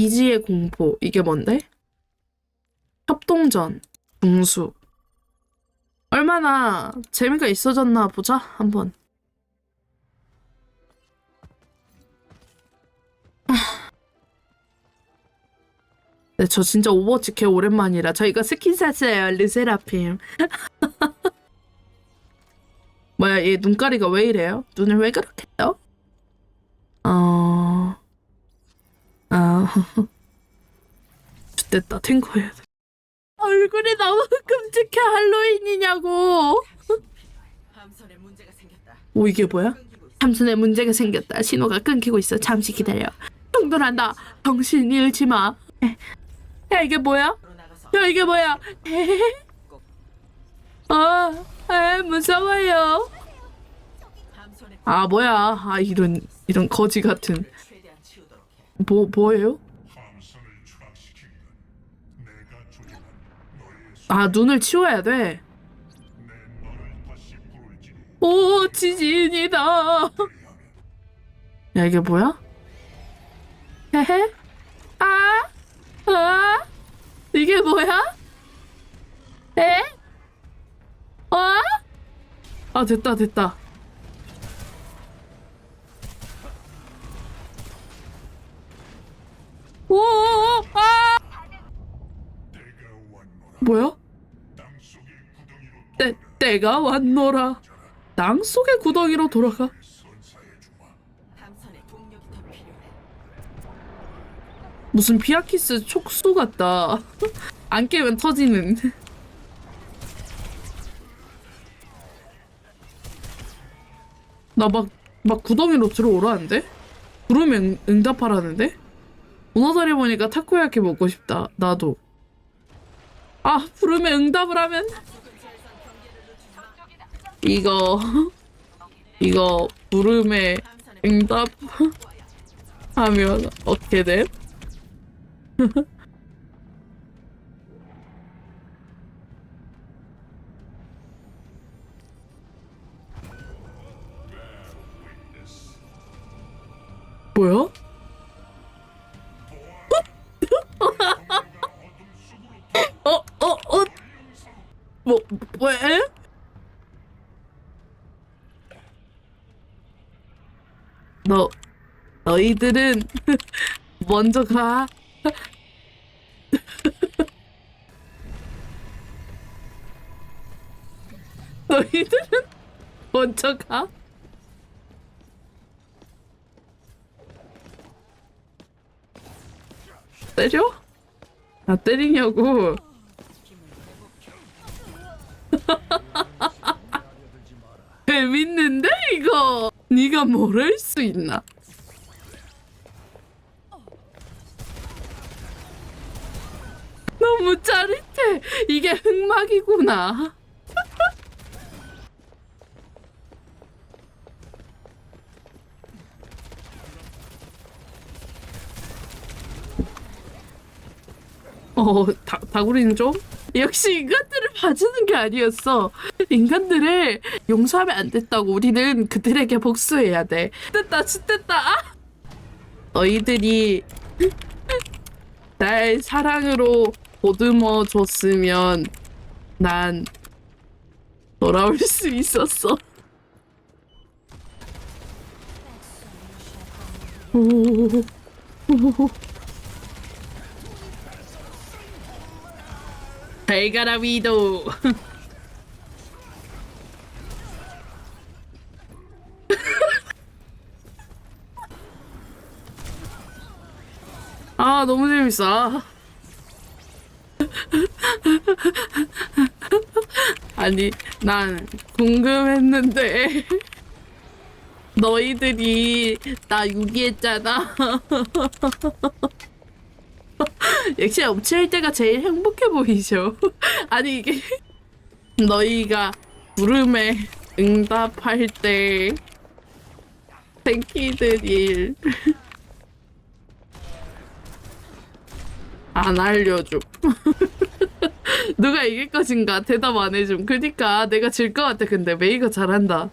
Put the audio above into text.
이지의 공포. 이게 뭔데? 협동전. 궁수. 얼마나 재미가 있어졌나 보자, 한번. 네, 저 진짜 오버워치 개 오랜만이라 저희가 스킨 샀어요, 르세라핌. 뭐야, 얘 눈가리가 왜 이래요? 눈을 왜 그렇게 떠? 어... 아... 됐다, 탱커해야 돼. 얼굴이 너무 끔찍해, 할로윈이냐고! 오, 이게 뭐야? 함선에 문제가 생겼다. 신호가 끊기고 있어. 잠시 기다려. 충돌한다. 정신 잃지 마. 야, 이게 뭐야? 야, 이게 뭐야? 아, 아, 무서워요. 함선에 아, 뭐야? 아, 이런 이런 거지 같은. 뭐 뭐예요? 함선을 추락시키기는 내가 조종한 너의 수- 아, 눈을 치워야 돼. 오, 지진이다. 야, 이게 뭐야? 헤헤. 아, 아, 이게 뭐야? 에? 어? 아, 됐다, 됐다. 오, 아, 뭐야? 때, 때가 왔노라. 땅 속의 구덩이로 돌아가. 무슨 피아키스 촉수 같다. 안 깨면 터지는. 나 막, 막 구덩이로 들어오라는데? 부르면 응- 응답하라는데? 문어다리 보니까 타코야키 먹고 싶다. 나도. 아, 부르면 응답을 하면? 이거, 이거, 함선에 응답하면 어떻게 돼? 뭐야? 너, 너희들은 먼저 가. 너희들은 먼저 가. 때려? 나 때리냐고. 재밌는데 이거. 네가 뭘할수 있나? 너무 짜릿해. 이게 흑막이구나. 어, 다, 다구리는 좀? 역시 인간들을 봐주는 게 아니었어. 인간들을 용서하면 안 됐다고. 우리는 그들에게 복수해야 돼. 됐다, 됐다. 아! 너희들이 날 사랑으로 보듬어 줬으면 난 돌아올 수 있었어. 오, 오. 잘 가라 위도. 아 너무 재밌어. 아니 난 궁금했는데 너희들이 나 유기했잖아. 역시 업체할 때가 제일 행복해 보이죠. 아니 이게 너희가 부름에 응답할 때 생키들 일안 알려줘. 누가 이길 것인가 대답 안 해줌. 그니까 내가 질 것 같아. 근데 메이가 잘한다.